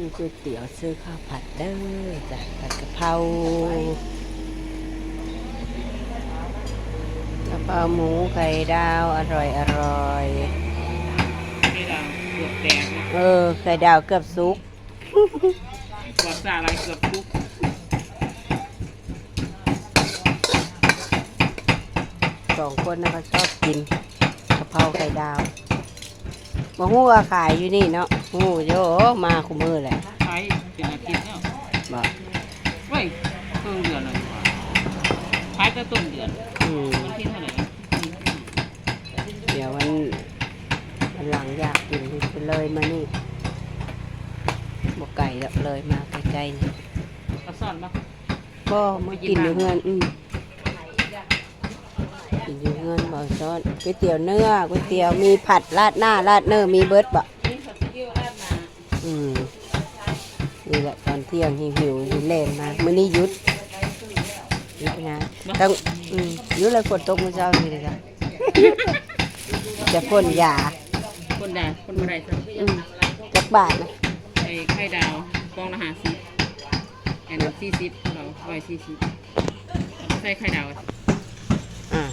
ซื้อก๋วยเตี๋ยวซื้อข้าวผัดเด้อจ้ะผัดกะเพรากะเพราหมูไข่ดาวอร่อยอร่อยเออไข่ดาวเกือบสุกกวาดซาอะไรเกือบทุกสองคนนะเขาชอบกินกะเพราไข่ดาวมาหู้ว่าขายอยู่นี่เนาะหู้โยมาคุมือแหละ ใช้เป็นอาทิตย์แล้ว บอก เฮ้ย ต้นเดือนเลยดีกว่าใช้แต่ต้นเดือนอืมวันที่เท่าไหร่นะเดี๋ยววันวันหลังอยากกินไปเลยมานี่บอกไก่แล้วเลยมาใกล้ๆนี่กระซ่อนปะก็มากินอยู่เฮือนอืมกินอยู่เฮือนบ่ซ้อนก๋วยเตี๋ยวเนื้อก๋วยเตี๋ยวมีผัดราดหน้าราดเนื้อมีเบิร์ดบ่นี่ผัดซีอิ๊วราดมาอืมนี่แหละตอนเที่ยงหิวหิวหิวเล่นมามื้อนี้หยุด หยุดงานต้องอืมหยุดเลยฝนตกมื้อเช้านี่เลยจ้ะ จะพ่นยาคนด่าคนมาได้สักอืมจักบาทนะไอ้ไข่ดาวกองละห้าสิบไอ้น้ำสี่สิบเราร้อยสี่สิบใส่ไข่ดาวอ่า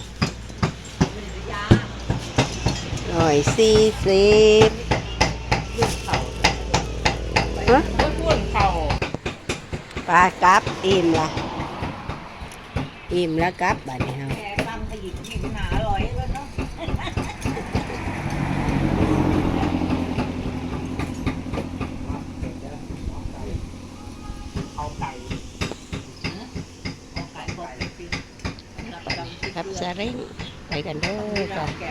ร้อยสี่สิบฮะ ก็พูดเข่าปลากลับอิ่มละ อิ่มแล้วกลับบัดนี้เฮาเอาไก่ครับซาเร่งไปกันเด้อจ้ะ แกะ